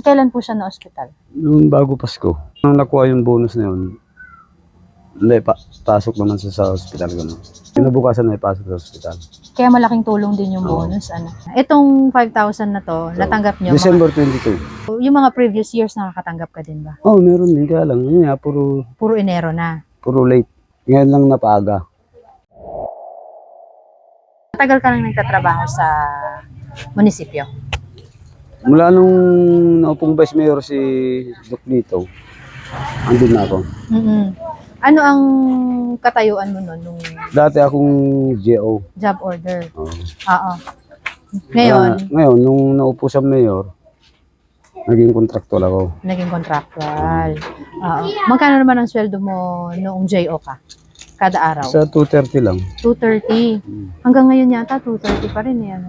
Kailan po siya na ospital? Noong bago Pasko. Nung nakuha yung bonus na yun, hindi, pa, pasok naman siya sa hospital. Ganun. Kinabukasan na ipasok sa hospital. Kaya malaking tulong din yung Oo. bonus. Ano. Itong 5,000 na to, natanggap nyo. December 22. Mga, yung mga previous years, nakakatanggap ka din ba? Oh, meron din. Kaya lang, yun nga, puro, Puro Enero na. puro late. Ngayon lang napaga. Matagal ka nang nagtatrabaho sa munisipyo. Mula nung naupong vice mayor si Doc Lito, andun na ako. mm Ano ang katayuan mo nun, nung Dati akong GO. job order? Oh. Oo. Ngayon, Kaya, ngayon, nung naupo sa mayor, naging kontraktual ako. naging contractual. Oo. Magkano naman ang sweldo mo noong JO ka? Kada araw? Sa 230 lang. 230. Hmm. Hanggang ngayon yata, 230 pa rin yan.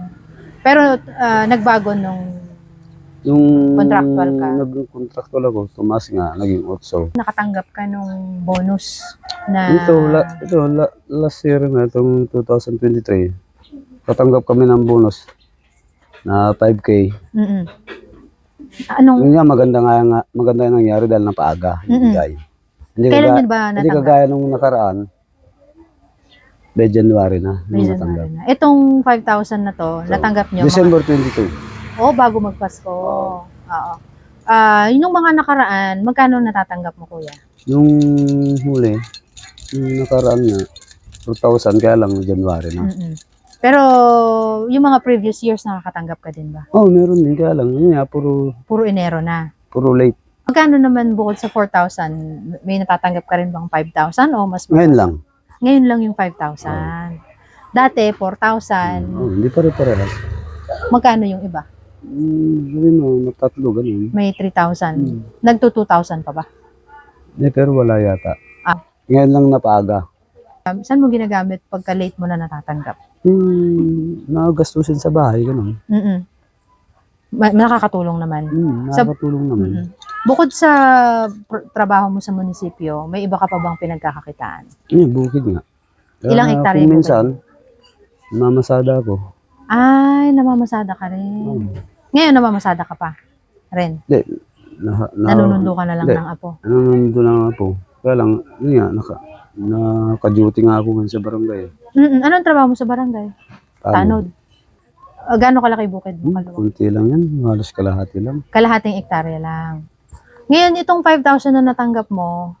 Pero ah, nagbago nung Nung Contractual ka? naging kontraktual ako, tumas nga, naging 8. nakatanggap ka nung bonus na... Ito, la, ito la, last year na, itong 2023, katanggap kami ng bonus na 5K. Mm-mm. Anong, Yun nga, maganda nga, nga maganda yung nangyari dahil napaaga. Mm-mm. Ibigay. Hindi kailan ba Hindi natanggap? kagaya nung nakaraan, by January na, May nung January natanggap. na. Itong 5,000 na to, natanggap nyo? December 22. Oo, bago magpasko. Oo. Ah, yung mga nakaraan, magkano natatanggap mo, kuya? Nung huli, nung nakaraan nga, 2,000, kaya lang January na. Mm-mm. Pero yung mga previous years, nakakatanggap ka din ba? Oh, meron din, kaya lang, yun nga, puro, Puro Enero na. puro late. Magkano naman bukod sa 4,000, may natatanggap ka rin bang 5,000 o mas Ngayon lang. Ngayon lang yung 5,000. Dati, 4,000. Oh, hindi pa rin parehas. Magkano yung iba? Hmm, sabi mo, matatlo, ganun. May 3,000. Hmm. Nagto 2,000 pa ba? Hindi, pero wala yata. Ah. Ngayon lang napaaga. Um, saan mo ginagamit pagka late mo na natatanggap? Hmm, nakagastusin sa bahay, ganun. Mm Ma- nakakatulong naman. Hmm, Sa- nakakatulong naman. Mm-mm. Bukod sa trabaho mo sa munisipyo, may iba ka pa bang pinagkakakitaan? Eh, bukid nga. Kaya Ilang hektarya kung bukid? minsan, mamasada ako. Ay, namamasada ka rin. Oh. Ngayon, namamasada ka pa rin. Hindi, na, na, Nanunundo ka na lang Hindi. ng apo. Nanunundo lang ako. Kaya lang, yun nga, naka, naka-duty nga ako ngayon sa barangay. Mm-mm. Anong trabaho mo sa barangay? Tanod. Tanod. Uh, Gano'ng kalaki bukid mo? Hmm, kunti lang yan. Halos kalahati lang. Kalahating ektarya lang. Ngayon, itong 5,000 na natanggap mo,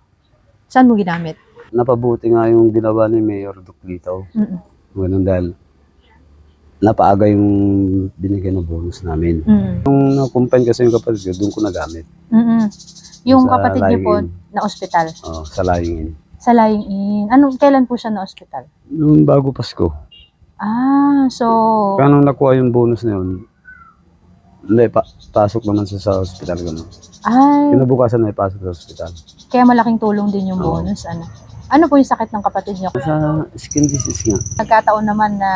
saan mo ginamit? Napabuti nga yung ginawa ni Mayor Duc Litaw. Mm-mm. Ganun dahil napaaga yung binigay na bonus namin. Mm. Nung na-combine kasi yung kapatid ko, doon ko nagamit. Mm-mm. Yung Sa kapatid niyo po na ospital, Oh, sa Lying In. sa Lying In. Anong, kailan po siya na ospital? Noong bago Pasko. Ah, so, Kaya nung nakuha yung bonus na yun, hindi, pa, pasok naman siya sa hospital. Ganun. ay, Kinabukasan na ipasok sa hospital. kaya malaking tulong din yung Oo. bonus. Ano? Ano po yung sakit ng kapatid niyo? Sa skin disease nga. Nagkataon naman na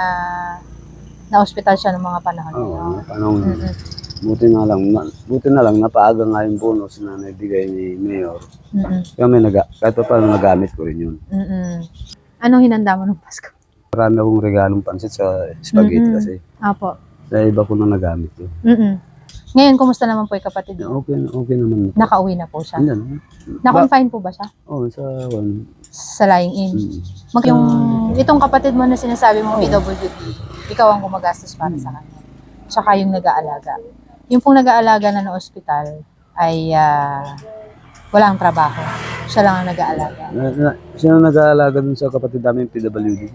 na ospital siya ng mga panahon Oo, oh, panahon. Mm-mm. Buti na lang, na, buti na lang, napaaga nga yung bonus na naibigay ni Mayor. Mm-mm. Kaya may naga, kahit pa paano nagamit ko rin yun. Mm-mm. Anong hinanda mo nung Pasko? Marami akong regalong pansit sa spaghetti Mm-mm. kasi Apo. sa iba ko na nagamit yun. Mm-mm. Ngayon, kumusta naman po yung kapatid niyo? Okay, okay naman. Nakauwi na po siya. Andyan, Na-confine po ba siya? oh, sa one. Sa lying in. Mm. Mag yung itong kapatid mo na sinasabi mo PWD, ikaw ang gumagastos para sa kanya. Tsaka yung nag-aalaga. Yung pong nag-aalaga na ng ospital ay ah, walang trabaho. Siya lang ang nag-aalaga. Ang nag-aalaga dun sa kapatid namin PWD.